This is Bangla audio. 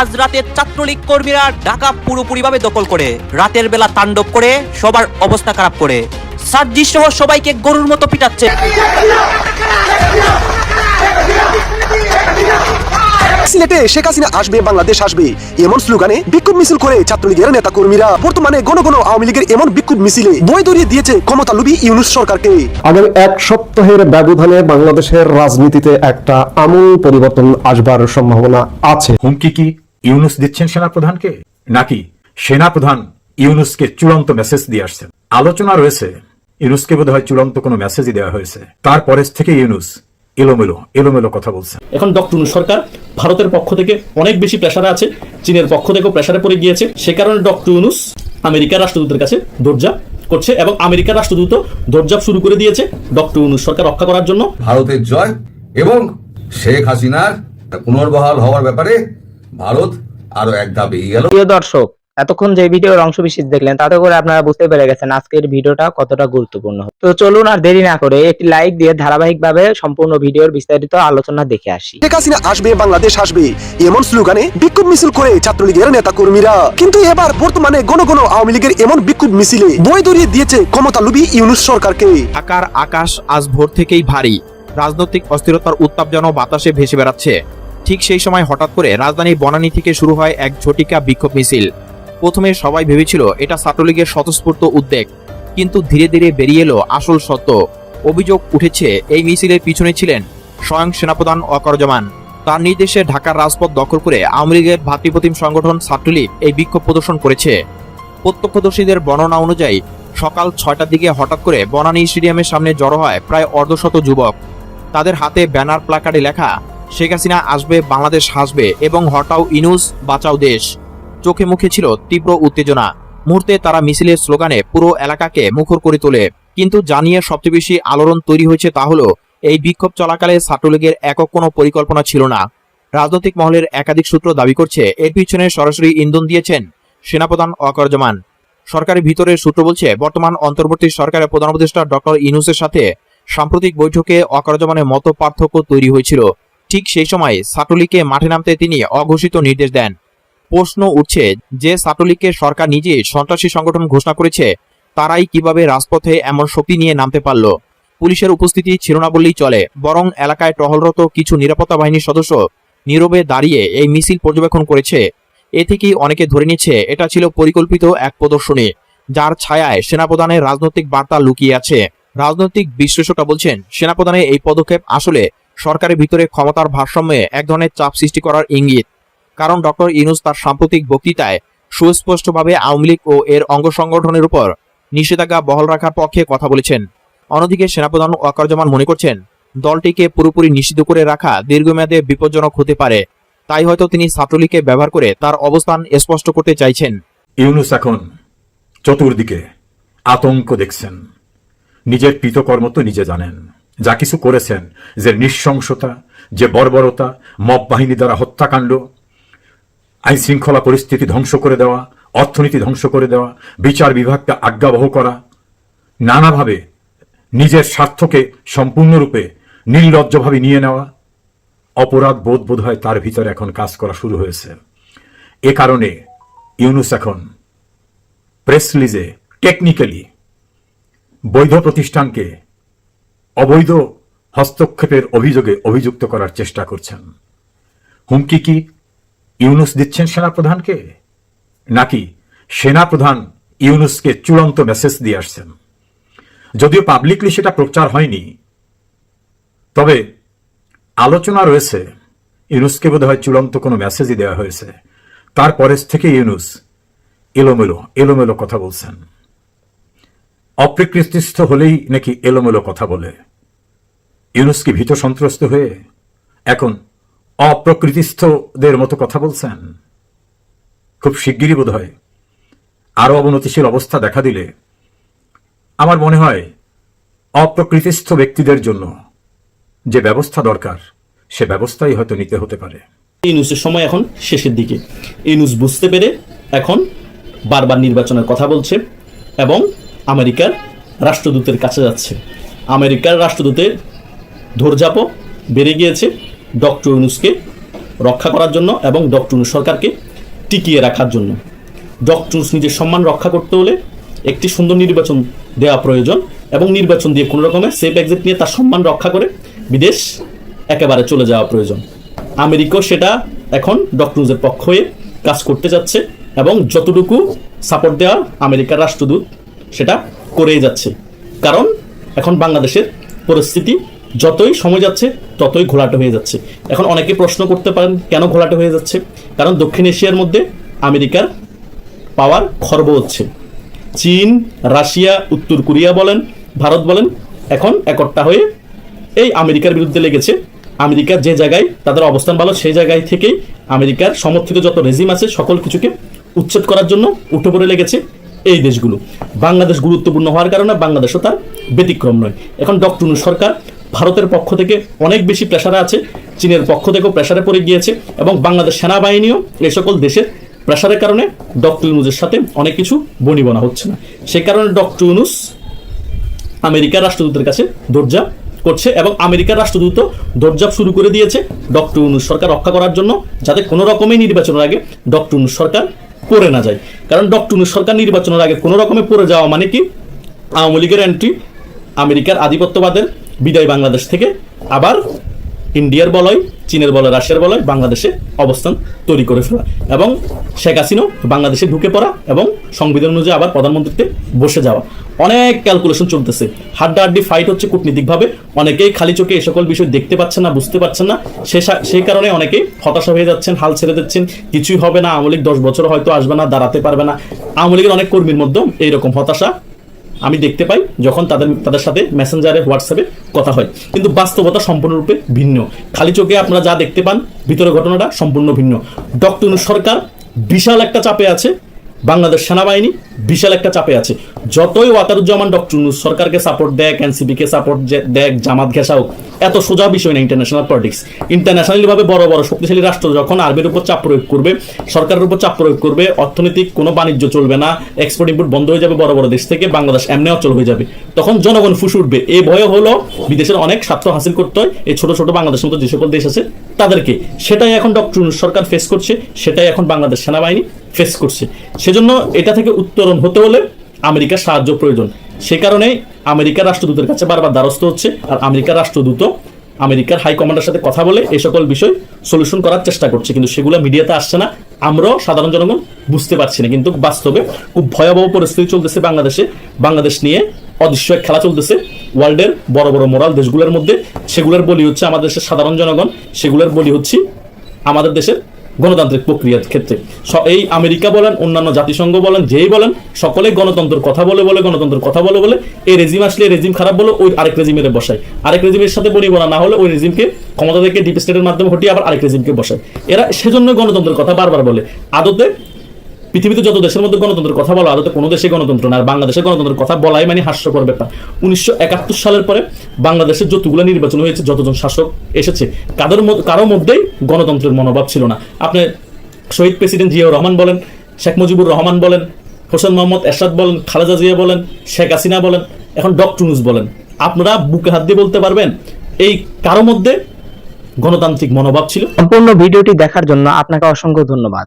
আজ রাতে ছাত্রলীগ কর্মীরা ঢাকা পুরোপুরিভাবে দখল করে। রাতের বেলা তাণ্ডব করে সবার অবস্থা খারাপ করে। সার্জি সহ সবাইকে গরুর মতো পিটাচ্ছে। সিলেটে শেখ হাসিনা আসবে বাংলাদেশ আসবে এমন স্লোগানে বিক্ষোভ মিছিল করে ছাত্রলীগের নেতা কর্মীরা বর্তমানে গণ গণ আওয়ামী লীগের এমন বিক্ষোভ মিছিলে বই দরিয়ে দিয়েছে ক্ষমতা লুবি ইউনুস সরকারকে। আগামী এক সপ্তাহের ব্যবধানে বাংলাদেশের রাজনীতিতে একটা আমূল পরিবর্তন আসবার সম্ভাবনা আছে। হুমকি কি? ইউনুস দিচ্ছেন সেনাপ্রধানকে? নাকি সেনাপ্রধান ইউনুসকে চূড়ান্ত মেসেজ দিয়ে আসছেন? আলোচনা রয়েছে। ইউনুসকে বোধ হয় চূড়ান্ত কোনো মেসেজই দেওয়া হয়েছে। তারপরে থেকে ইউনুস এলোমেলো এলোমেলো কথা বলছেন এখন ডক্টর সরকার ভারতের পক্ষ থেকে অনেক বেশি প্রেসারে আছে চীনের পক্ষ থেকেও প্রেসারে পড়ে গিয়েছে। সে কারণে ডক্টর ইউনুস আমেরিকার রাষ্ট্রদূতের কাছে দরজা করছে এবং আমেরিকার রাষ্ট্রদূত দরজা শুরু করে দিয়েছে ডক্টর ইউনুস সরকার রক্ষা করার জন্য। ভারতের জয় এবং শেখ হাসিনার পুনর্বহাল হওয়ার ব্যাপারে ভারত আরও এক ধাপ এগিয়ে গেল। প্রিয় দর্শক এতক্ষণ যে ভিডিওর অংশ বিশেষ দেখলেন তাতে করে আপনারা বুঝতে পেরে গেছেন আজকের ভিডিওটা কতটা গুরুত্বপূর্ণ। তো চলুন আর দেরি না করে একটি লাইক দিয়ে ধারাবাহিকভাবে সম্পূর্ণ ভিডিওর বিস্তারিত আলোচনা দেখে আসি। শেখ হাসিনা আসবে বাংলাদেশ আসবে এমন স্লোগানে বিক্ষোভ মিছিল করে ছাত্রলীগের নেতা কর্মীরা কিন্তু এবার বর্তমানে গণ গণ আওয়ামী লীগের এমন বিক্ষোভ মিছিলে বই দরিয়ে দিয়েছে ক্ষমতা লুবি ইউনুস সরকারকে। ঢাকার আকাশ আজ ভোর থেকেই ভারী। রাজনৈতিক অস্থিরতার উত্তাপ যেন বাতাসে ভেসে বেড়াচ্ছে। ঠিক সেই সময় হঠাৎ করে রাজধানী বনানী থেকে শুরু হয় এক ঝটিকা বিক্ষোভ মিছিল। প্রথমে সবাই ভেবেছিল এটা ছাত্রলীগের স্বতঃস্ফূর্ত উদ্বেগ, কিন্তু ধীরে ধীরে বেরিয়ে এলো আসল সত্য। অভিযোগ উঠেছে, এই মিছিলের পিছনে ছিলেন স্বয়ং সেনাপ্রধান অকরজমান তার নির্দেশে ঢাকার রাজপথ দখল করে আওয়ামী লীগের ভাতৃপ্রতিম সংগঠন ছাত্রলীগ এই বিক্ষোভ প্রদর্শন করেছে। প্রত্যক্ষদর্শীদের বর্ণনা অনুযায়ী, সকাল ছয়টার দিকে হঠাৎ করে বনানী স্টেডিয়ামের সামনে জড়ো হয় প্রায় অর্ধশত যুবক। তাদের হাতে ব্যানার, প্লাকার্ডে লেখা শেখ হাসিনা আসবে, বাংলাদেশ হাসবে এবং হটাও ইনুস বাঁচাও দেশ। চোখে মুখে ছিল তীব্র উত্তেজনা। মুহূর্তে তারা মিছিলের স্লোগানে পুরো এলাকাকে মুখর করে তোলে। কিন্তু জানিয়ে সবচেয়ে বেশি আলোড়ন তৈরি হয়েছে তা হলো, এই বিক্ষোভ চলাকালে ছাত্রলীগের একক কোনো পরিকল্পনা ছিল না। রাজনৈতিক মহলের একাধিক সূত্র দাবি করছে, এর পিছনে সরাসরি ইন্ধন দিয়েছেন সেনাপ্রধান অকরজমান সরকারের ভিতরের সূত্র বলছে, বর্তমান অন্তর্বর্তী সরকারের প্রধান উপদেষ্টা ডক্টর ইনুসের সাথে সাম্প্রতিক বৈঠকে অকরজমানের মত পার্থক্য তৈরি হয়েছিল। ঠিক সেই সময় ছাত্রলীগকে মাঠে নামতে তিনি অঘোষিত নির্দেশ দেন। প্রশ্ন উঠছে যে ছাত্রলীগকে সরকার নিজে সন্ত্রাসী সংগঠন ঘোষণা করেছে, তারাই কীভাবে রাজপথে এমন শক্তি নিয়ে নামতে পারল? পুলিশের উপস্থিতি ছিল না বললেই চলে, বরং এলাকায় টহলরত কিছু নিরাপত্তা বাহিনীর সদস্য নীরবে দাঁড়িয়ে এই মিছিল পর্যবেক্ষণ করেছে। এ থেকেই অনেকে ধরে নিচ্ছে এটা ছিল পরিকল্পিত এক প্রদর্শনী, যার ছায়ায় সেনাপ্রধানের রাজনৈতিক বার্তা লুকিয়ে আছে। রাজনৈতিক বিশ্লেষকরা বলছেন, সেনাপ্রধানের এই পদক্ষেপ আসলে সরকারের ভিতরে ক্ষমতার ভারসাম্যে এক ধরনের চাপ সৃষ্টি করার ইঙ্গিত। কারণ ডক্টর ইনুস তার সাম্প্রতিক বক্তৃতায় সুস্পষ্টভাবে আওয়ামী লীগ ও এর অঙ্গ সংগঠনের উপর নিষেধাজ্ঞা বহাল রাখার পক্ষে কথা বলেছেন। অন্যদিকে সেনাপ্রধান ওয়াকারজমান মনে করছেন, দলটিকে পুরোপুরি নিষিদ্ধ করে রাখা দীর্ঘমেয়াদে বিপজ্জনক হতে পারে। তাই হয়তো তিনি ছাত্রলীগকে ব্যবহার করে তার অবস্থান স্পষ্ট করতে চাইছেন। ইউনুস এখন চতুর্দিকে আতঙ্ক দেখছেন। নিজের কৃতকর্ম তো নিজে জানেন। যা কিছু করেছেন, যে নৃশংসতা, যে বর্বরতা, মব বাহিনী দ্বারা হত্যাকাণ্ড, আইন শৃঙ্খলা পরিস্থিতি ধ্বংস করে দেওয়া, অর্থনীতি ধ্বংস করে দেওয়া, বিচার বিভাগকে আজ্ঞাবহ করা, নানাভাবে নিজের স্বার্থকে সম্পূর্ণরূপে নির্লজ্জভাবে নিয়ে নেওয়া, অপরাধ বোধ বোধ হয় তার ভিতরে এখন কাজ করা শুরু হয়েছে। এ কারণে ইউনুস এখন প্রেস রিলিজে টেকনিক্যালি বৈধ প্রতিষ্ঠানকে অবৈধ হস্তক্ষেপের অভিযোগে অভিযুক্ত করার চেষ্টা করছেন। হুমকি কি ইউনুস দিচ্ছেন সেনাপ্রধানকে? নাকি সেনাপ্রধান ইউনুসকে চূড়ান্ত মেসেজ দিয়ে আসছেন? যদিও পাবলিকলি সেটা প্রচার হয়নি, তবে আলোচনা রয়েছে, ইউনুসকে বোধ হয় চূড়ান্ত কোনো মেসেজই দেওয়া হয়েছে। তারপরে থেকে ইউনুস এলোমেলো এলোমেলো কথা বলছেন। অপ্রকৃতিস্থ হলেই নাকি এলোমেলো কথা বলে। ইউনুস কি ভীত সন্ত্রস্ত হয়ে এখন অপ্রকৃতিস্থদের মতো কথা বলছেন। খুব শিগগিরই বোধ হয় আরও অবনতিশীল অবস্থা দেখা দিলে আমার মনে হয় অপ্রকৃতিস্থ ব্যক্তিদের জন্য যে ব্যবস্থা দরকার, সে ব্যবস্থাই হয়তো নিতে হতে পারে। ইনুসের সময় এখন শেষের দিকে। ইনুস বুঝতে পেরে এখন বারবার নির্বাচনের কথা বলছে এবং আমেরিকার রাষ্ট্রদূতের কাছে যাচ্ছে। আমেরিকার রাষ্ট্রদূতের ধৈর্যাপও বেড়ে গিয়েছে ডক্টর ইউনুসকে রক্ষা করার জন্য এবং ডক্টর ইউনূস সরকারকে টিকিয়ে রাখার জন্য। ডক্টর ইউনূস নিজের সম্মান রক্ষা করতে হলে একটি সুন্দর নির্বাচন দেওয়া প্রয়োজন এবং নির্বাচন দিয়ে কোনো রকমের সেফ এক্সিট নিয়ে তার সম্মান রক্ষা করে বিদেশ একেবারে চলে যাওয়া প্রয়োজন। আমেরিকাও সেটা এখন ডক্টর ইউনূসের পক্ষ হয়ে কাজ করতে যাচ্ছে এবং যতটুকু সাপোর্ট দেওয়া আমেরিকার রাষ্ট্রদূত সেটা করেই যাচ্ছে। কারণ এখন বাংলাদেশের পরিস্থিতি যতই সময় যাচ্ছে, ততই ঘোলাটে হয়ে যাচ্ছে। এখন অনেকে প্রশ্ন করতে পারেন, কেন ঘোলাটে হয়ে যাচ্ছে? কারণ দক্ষিণ এশিয়ার মধ্যে আমেরিকার পাওয়ার খর্ব হচ্ছে। চীন, রাশিয়া, উত্তর কোরিয়া বলেন, ভারত বলেন, এখন একট্টা হয়ে এই আমেরিকার বিরুদ্ধে লেগেছে। আমেরিকার যে জায়গায় তাদের অবস্থান ভালো, সেই জায়গায় থেকেই আমেরিকার সমর্থিত যত রেজিম আছে, সকল কিছুকে উচ্ছেদ করার জন্য উঠে পড়ে লেগেছে এই দেশগুলো। বাংলাদেশ গুরুত্বপূর্ণ হওয়ার কারণে বাংলাদেশও তার ব্যতিক্রম নয়। এখন ডক্টর সরকার ভারতের পক্ষ থেকে অনেক বেশি প্রেশারে আছে, চীনের পক্ষ থেকেও প্রেশারে পড়ে গিয়েছে এবং বাংলাদেশ সেনাবাহিনীও এই সকল দেশের প্রেশারের কারণে ডক্টর ইউনুসের সাথে অনেক কিছু বনিবনা হচ্ছে না। সেই কারণে ডক্টর ইউনুস আমেরিকার রাষ্ট্রদূতের কাছে দরজা করছে এবং আমেরিকার রাষ্ট্রদূত দরজা শুরু করে দিয়েছে ডক্টর ইউনুস সরকার রক্ষা করার জন্য যাতে কোনো রকমের নির্বাচনের আগে ডক্টর ইউনুস সরকার পড়ে না যায়। কারণ ডক্টর ইউনুস সরকার নির্বাচনের আগে কোনো রকমে পড়ে যাওয়া মানে কি? আওয়ামী লীগের এন্ট্রি আমেরিকার আধিপত্যবাদের বিদায় বাংলাদেশ থেকে আবার ইন্ডিয়ার বলয়, চীনের বলয়, রাশিয়ার বলয় বাংলাদেশে অবস্থান তৈরি করে ফেলা। এবং শেখ হাসিনাও বাংলাদেশে ঢুকে পড়া এবং সংবিধান অনুযায়ী আবার প্রধানমন্ত্রীতে বসে যাওয়া। অনেক ক্যালকুলেশন চলতেছে। হাড্ডাহাড্ডি ফাইট হচ্ছে কূটনীতিকভাবে। অনেকেই খালি চোখে এই সকল বিষয় দেখতে পাচ্ছেন না, বুঝতে পারছেন না। সা- সেই কারণে অনেকেই হতাশা হয়ে যাচ্ছেন, হাল ছেড়ে দিচ্ছেন। কিছুই হবে না, আওয়ামী লীগ দশ বছর হয়তো আসবে না, দাঁড়াতে পারবে না। আওয়ামী লীগের অনেক কর্মীর মধ্যেও এইরকম হতাশা আমি দেখতে পাই যখন তাদের তাদের সাথে মেসেঞ্জারে হোয়াটসঅ্যাপে কথা হয়। কিন্তু বাস্তবতা সম্পূর্ণরূপে ভিন্ন। খালি চোখে আপনারা যা দেখতে পান ভিতরে ঘটনাটা সম্পূর্ণ ভিন্ন। ডক্টর সরকার বিশাল একটা চাপে আছে। বাংলাদেশ সেনাবাহিনী বিশাল একটা চাপে আছে। যতই ওয়াকারুজ্জামান ডক্টর সরকারকে সাপোর্ট দেয় এনসিপিকে সাপোর্ট দেয় জামাত ঘেঁষাও এত সোজা বিষয় না ইন্টারন্যাশনাল পলিটিক্স ইন্টারন্যাশনালি ভাবে বড় বড় শক্তিশালী রাষ্ট্র যখন আর্মির উপর চাপ প্রয়োগ করবে, সরকারের উপর চাপ প্রয়োগ করবে, অর্থনৈতিক কোনো বাণিজ্য চলবে না এক্সপোর্ট ইম্পোর্ট বন্ধ হয়ে যাবে বড় বড় দেশ থেকে, বাংলাদেশ এমনি অচল হয়ে যাবে। তখন জনগণ ফুস উঠবে। এই ভয় হলো বিদেশের অনেক স্বার্থ হাসিল করতে হয়, এই ছোট ছোট বাংলাদেশের মতো যে সকল দেশ আছে তাদেরকে। সেটাই এখন ডক্টর সরকার ফেস করছে, সেটাই এখন বাংলাদেশ সেনাবাহিনী ফেস করছে। সেজন্য এটা থেকে উত্তরণ হতে হলে আমেরিকার সাহায্য প্রয়োজন। সে কারণেই আমেরিকার রাষ্ট্রদূতের কাছে বারবার দ্বারস্থ হচ্ছে আর আমেরিকার রাষ্ট্রদূত আমেরিকার হাই কমান্ডার সাথে কথা বলে এই সকল বিষয় সলিউশন করার চেষ্টা করছে। কিন্তু সেগুলো মিডিয়াতে আসছে না। আমরাও সাধারণ জনগণ বুঝতে পারছি না। কিন্তু বাস্তবে খুব ভয়াবহ পরিস্থিতি চলতেছে বাংলাদেশে। বাংলাদেশ নিয়ে অদৃশ্য এক খেলা চলতেছে। ওয়ার্ল্ডের বড় বড় মোরাল দেশগুলোর মধ্যে সেগুলোর বলি হচ্ছে আমাদের দেশের সাধারণ জনগণ। সেগুলোর বলি হচ্ছে আমাদের দেশের গণতান্ত্রিক প্রক্রিয়ার ক্ষেত্রে। এই আমেরিকা বলেন, অন্যান্য জাতিসংঘ বলেন, যেই বলেন, সকলেই গণতন্ত্রের কথা বলে বলে, গণতন্ত্রের কথা বলে বলে, এই রেজিম আসলে রেজিম খারাপ বলে ওই আরেক রেজিমের বসায়। আরেক রেজিমের সাথে বনিবনা না হলে ওই রেজিমকে ক্ষমতা থেকে ডিপ স্টেটের মাধ্যমে হটিয়ে আবার আরেক রেজিমকে বসায়। এরা সেজন্য গণতন্ত্রের কথা বারবার বলে। আদতে পৃথিবীতে যত দেশের মধ্যে গণতন্ত্রের কথা বলা আদতে কোনো দেশে গণতন্ত্র না। আর বাংলাদেশের গণতন্ত্রের কথা বলাই মানে হাস্যকর ব্যাপার। উনিশশো একাত্তর সালের পরে বাংলাদেশের যতগুলো নির্বাচন হয়েছে, যতজন শাসক এসেছে, কাদের কারও মধ্যেই গণতন্ত্রের মনোভাব ছিল না। আপনি শহীদ প্রেসিডেন্ট জিয়াউর রহমান বলেন, শেখ মুজিবুর রহমান বলেন, হোসেন মোহাম্মদ এরশাদ বলেন, খালেদা জিয়া বলেন, শেখ হাসিনা বলেন, এখন ডক্টর ইউনূস বলেন। আপনারা বুকে হাত দিয়ে বলতে পারবেন, এই কারও মধ্যে গণতান্ত্রিক মনোভাব ছিল। সম্পূর্ণ ভিডিওটি দেখার জন্য আপনাকে অসংখ্য ধন্যবাদ।